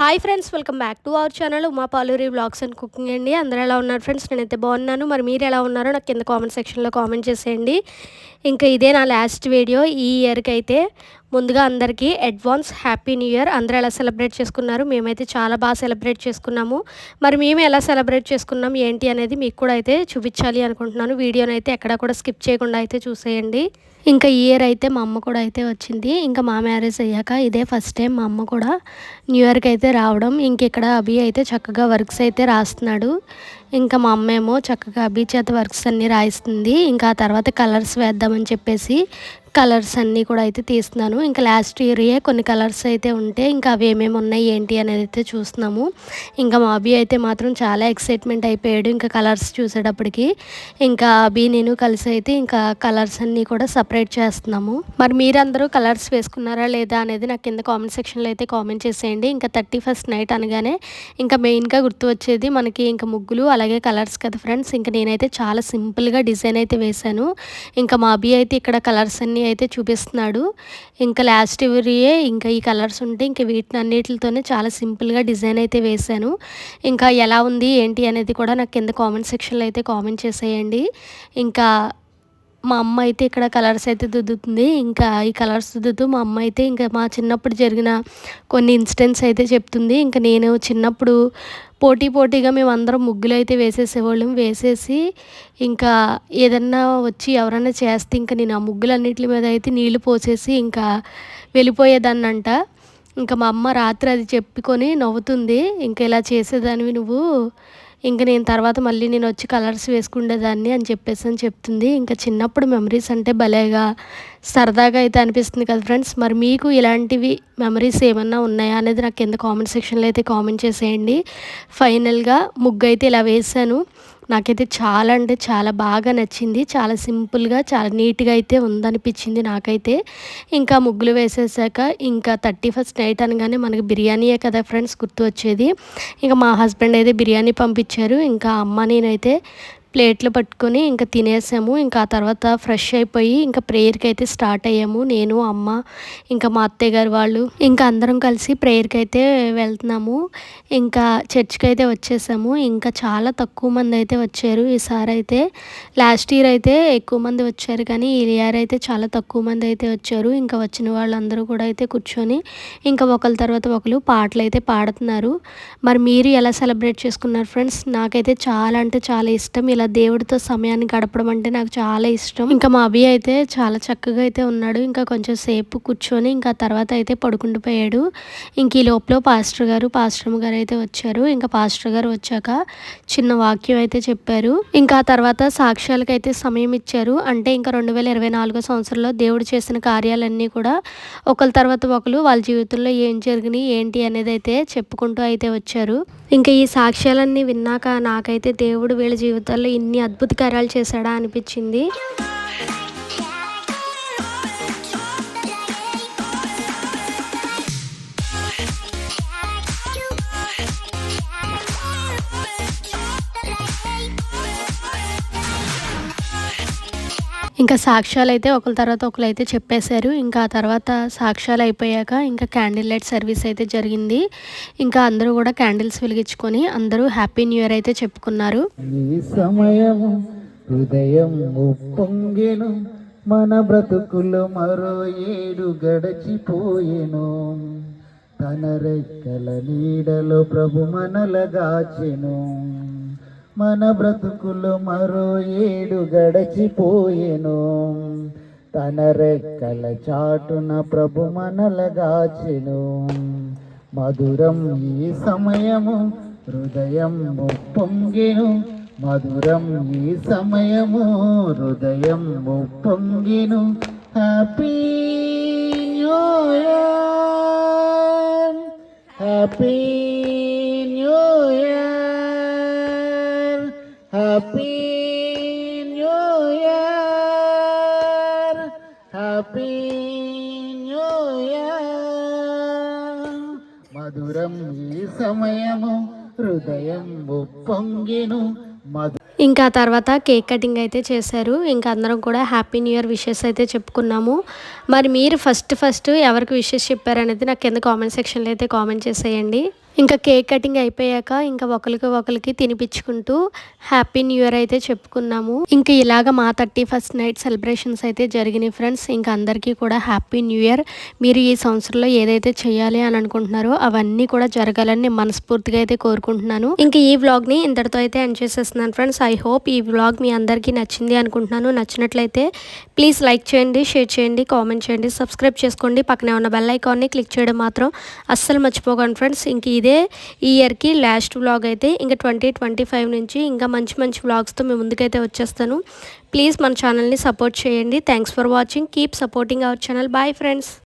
Hi friends welcome back to our channel Uma Paluri blogs and cooking అండి. అందరూ ఎలా ఉన్నారు ఫ్రెండ్స్ నేనైతే బాగున్నాను. మరి మీరు ఎలా ఉన్నారో నాకు కింద కామెంట్ సెక్షన్లో కామెంట్ చేసేయండి. ఇంకా ఇదే నా లాస్ట్ వీడియో ఈ ఇయర్కి అయితే ముందుగా అందరికీ అడ్వాన్స్ హ్యాపీ న్యూ ఇయర్ అందరూ ఎలా సెలబ్రేట్ చేసుకున్నారు? మేమైతే చాలా బాగా సెలబ్రేట్ చేసుకున్నాము. మరి మేము ఎలా సెలబ్రేట్ చేసుకున్నాం? ఏంటి అనేది మీకు కూడా అయితే చూపించాలి అనుకుంటున్నాను. వీడియోని అయితే ఎక్కడ కూడా స్కిప్ చేయకుండా అయితే చూసేయండి. ఇంకా ఈ ఇయర్ అయితే మా అమ్మ కూడా అయితే వచ్చింది. ఇంకా మా మ్యారేజ్ అయ్యాక ఇదే ఫస్ట్ టైం మా అమ్మ కూడా న్యూ ఇయర్కి అయితే రావడం. ఇంక ఇక్కడ అభి అయితే చక్కగా వర్క్స్ అయితే రాస్తున్నాడు. ఇంకా మా అమ్మ ఏమో చక్కగా అభి చేత వర్క్స్ అన్నీ రాయిస్తుంది. ఇంకా తర్వాత కలర్స్ వేద్దామని చెప్పేసి కలర్స్ అన్నీ కూడా అయితే తీస్తున్నాను. ఇంకా లాస్ట్ ఇయర్యే కొన్ని కలర్స్ అయితే ఉంటే ఇంకా అవి ఏమేమి ఉన్నాయి ఏంటి అనేది అయితే చూస్తున్నాము. ఇంకా మా అభి అయితే మాత్రం చాలా ఎక్సైట్మెంట్ అయిపోయాడు ఇంకా కలర్స్ చూసేటప్పటికి. ఇంకా అభి నేను కలిసి అయితే ఇంకా కలర్స్ అన్నీ కూడా సపరేట్ చేస్తున్నాము. మరి మీరందరూ కలర్స్ వేసుకున్నారా లేదా అనేది నాకు కింద కామెంట్ సెక్షన్లో అయితే కామెంట్ చేసేయండి. ఇంకా థర్టీ ఫస్ట్ నైట్ అనగానే ఇంకా మెయిన్గా గుర్తు వచ్చేది మనకి ఇంకా ముగ్గులు అలాగే కలర్స్ కదా ఫ్రెండ్స్. ఇంకా నేనైతే చాలా సింపుల్గా డిజైన్ అయితే వేశాను. ఇంకా మా అభి అయితే ఇక్కడ కలర్స్ అన్నీ అయితే చూపిస్తున్నాడు. ఇంకా లాస్ట్ ఇవరియే ఇంకా ఈ కలర్స్ ఉంటే ఇంకా వీటిని అన్నిటితోనే చాలా సింపుల్గా డిజైన్ అయితే వేశాను. ఇంకా ఎలా ఉంది ఏంటి అనేది కూడా నాకు కింద కామెంట్ సెక్షన్లో అయితే కామెంట్ చేసేయండి. ఇంకా మా అమ్మ అయితే ఇక్కడ కలర్స్ అయితే దుద్దుతుంది. ఇంకా ఈ కలర్స్ దుద్దుతూ మా అమ్మ అయితే ఇంకా మా చిన్నప్పుడు జరిగిన కొన్ని ఇన్సిడెంట్స్ అయితే చెప్తుంది. ఇంకా నేను చిన్నప్పుడు పోటీ పోటీగా మేము అందరం ముగ్గులు అయితే వేసేసేవాళ్ళం. వేసేసి ఇంకా ఏదన్నా వచ్చి ఎవరైనా చేస్తే ఇంకా నేను ఆ ముగ్గులన్నిటి మీద అయితే నీళ్ళు పోసేసి ఇంకా వెళ్ళిపోయేదాన్నంట. ఇంకా మా అమ్మ రాత్రి అది చెప్పుకొని నవ్వుతుంది. ఇంకా ఇలా చేసేదానివి నువ్వు ఇంకా నేను తర్వాత మళ్ళీ నేను వచ్చి కలర్స్ వేసుకునేదాన్ని అని చెప్పేసి అని చెప్తుంది. ఇంకా చిన్నప్పుడు మెమరీస్ అంటే భలేగా సరదాగా అయితే అనిపిస్తుంది కదా ఫ్రెండ్స్ మరి మీకు ఇలాంటివి మెమరీస్ ఏమన్నా ఉన్నాయా అనేది నాకు కింద కామెంట్ సెక్షన్లో అయితే కామెంట్ చేసేయండి. ఫైనల్గా ముగ్గు అయితే ఇలా వేసాను నాకైతే చాలా అంటే చాలా బాగా నచ్చింది. చాలా సింపుల్గా చాలా నీట్గా అయితే ఉందనిపించింది నాకైతే. ఇంకా ముగ్గులు వేసేసాక ఇంకా థర్టీ ఫస్ట్ నైట్ అనగానే మనకి బిర్యానీయే కదా ఫ్రెండ్స్ గుర్తు వచ్చేది. ఇంకా మా హస్బెండ్ అయితే బిర్యానీ పంపించారు. ఇంకా అమ్మ నేనైతే ప్లేట్లు పట్టుకొని ఇంకా తినేసాము. ఇంకా ఆ తర్వాత ఫ్రెష్ అయిపోయి ఇంకా ప్రేయర్కి అయితే స్టార్ట్ అయ్యాము. నేను అమ్మ ఇంకా మా అత్తయ్య గారు వాళ్ళు ఇంకా అందరం కలిసి ప్రేయర్కి అయితే వెళ్తున్నాము. ఇంకా చర్చ్కి అయితే వచ్చేసాము. ఇంకా చాలా తక్కువ మంది అయితే వచ్చారు. ఈసారి అయితే లాస్ట్ ఇయర్ అయితే ఎక్కువ మంది వచ్చారు. కానీ ఈ ఇయర్ అయితే చాలా తక్కువ మంది అయితే వచ్చారు. ఇంకా వచ్చిన వాళ్ళందరూ కూడా అయితే కూర్చొని ఇంకా ఒకరి తర్వాత ఒకరు పాటలు అయితే పాడుతున్నారు. మరి మీరు ఎలా సెలబ్రేట్ చేసుకున్నారు ఫ్రెండ్స్? నాకైతే చాలా అంటే చాలా ఇష్టం. ఇలా దేవుడితో సమయాన్ని గడపడం అంటే నాకు చాలా ఇష్టం. ఇంకా మా అభి అయితే చాలా చక్కగా అయితే ఉన్నాడు. ఇంకా కొంచెం సేపు కూర్చొని ఇంకా తర్వాత అయితే పడుకుండిపోయాడు ఇంక ఈ లోపల పాస్టర్ గారు పాస్టర్ గారు అయితే వచ్చారు. ఇంకా పాస్టర్ గారు వచ్చాక చిన్న వాక్యం అయితే చెప్పారు. ఇంకా తర్వాత సాక్ష్యాలకు అయితే సమయం ఇచ్చారు. అంటే ఇంకా రెండు వేల ఇరవై నాలుగో సంవత్సరంలో దేవుడు చేసిన కార్యాలన్నీ కూడా ఒకరి తర్వాత ఒకరు వాళ్ళ జీవితంలో ఏం జరిగినాయి ఏంటి అనేది అయితే చెప్పుకుంటూ అయితే వచ్చారు. ఇంకా ఈ సాక్ష్యాలన్నీ విన్నాక నాకైతే దేవుడు వీళ్ళ జీవితాల్లో ఇన్ని అద్భుతకరాలు చేశాడా అనిపించింది. ఇంకా సాక్ష్యాలు అయితే ఒకరి తర్వాత ఒకరు అయితే చెప్పేశారు. ఇంకా ఆ తర్వాత సాక్ష్యాలు అయిపోయాక ఇంకా క్యాండిల్ లైట్ సర్వీస్ అయితే జరిగింది. ఇంకా అందరూ కూడా క్యాండిల్స్ వెలిగించుకొని అందరూ హ్యాపీ న్యూ ఇయర్ అయితే చెప్పుకున్నారు. ఈ సమయము హృదయం మన బ్రతుకులు మరో ఏడు గడచిపోయెను. తన రెక్కల నీడలో ప్రభు మనలగాచెను మన బ్రతుకులు మరో ఏడు గడచిపోయెను. తన రెక్కల చాటున ప్రభు మనలగాచెను మధురం ఈ సమయము హృదయం పొంగెను మధురం ఈ సమయము హృదయం పొంగెను happy happy happy new year మధురం ఈ సమయము హృదయం పొంగెను మధు ఇంకా తర్వాత కేక్ కటింగ్ అయితే చేశారు. ఇంకా అందరం కూడా హ్యాపీ న్యూ ఇయర్ విషెస్ అయితే చెప్పుకున్నాము. మరి మీరు ఫస్ట్ ఫస్ట్ ఎవరికి విషెస్ చెప్పారనేది నాకు కింద కామెంట్ సెక్షన్లో అయితే కామెంట్ చేసేయండి. ఇంకా కేక్ కటింగ్ అయిపోయాక ఇంకా ఒకరికి ఒకరికి తినిపించుకుంటూ హ్యాపీ న్యూ ఇయర్ అయితే చెప్పుకున్నాము. ఇంకా ఇలాగ మా థర్టీ ఫస్ట్ నైట్ సెలబ్రేషన్స్ అయితే జరిగినాయి ఫ్రెండ్స్. ఇంకా అందరికీ కూడా హ్యాపీ న్యూ ఇయర్. మీరు ఈ సంవత్సరంలో ఏదైతే చేయాలి అని అనుకుంటున్నారో అవన్నీ కూడా జరగాలని నేను మనస్ఫూర్తిగా అయితే కోరుకుంటున్నాను. ఇంకా ఈ వ్లాగ్ని ఇంతటితో అయితే ఎండ్ చేసేస్తున్నాను ఫ్రెండ్స్. ఐ హోప్ ఈ వ్లాగ్ మీ అందరికీ నచ్చింది అనుకుంటున్నాను. నచ్చినట్లయితే ప్లీజ్ లైక్ చేయండి షేర్ చేయండి కామెంట్ చేయండి సబ్స్క్రైబ్ చేసుకోండి. పక్కనే ఉన్న బెల్ ఐకాన్ని క్లిక్ చేయడం మాత్రం అస్సలు మర్చిపోకండి ఫ్రెండ్స్. ఇంక ఇదే ఈ ఇయర్కి లాస్ట్ వ్లాగ్ అయితే ఇంకా ట్వంటీ ట్వంటీ ఫైవ్ నుంచి ఇంకా మంచి మంచి వ్లాగ్స్తో మేము ముందుకైతే వచ్చేస్తాను. ప్లీజ్ మన ఛానల్ని సపోర్ట్ చేయండి. Thanks for watching keep supporting our channel bye friends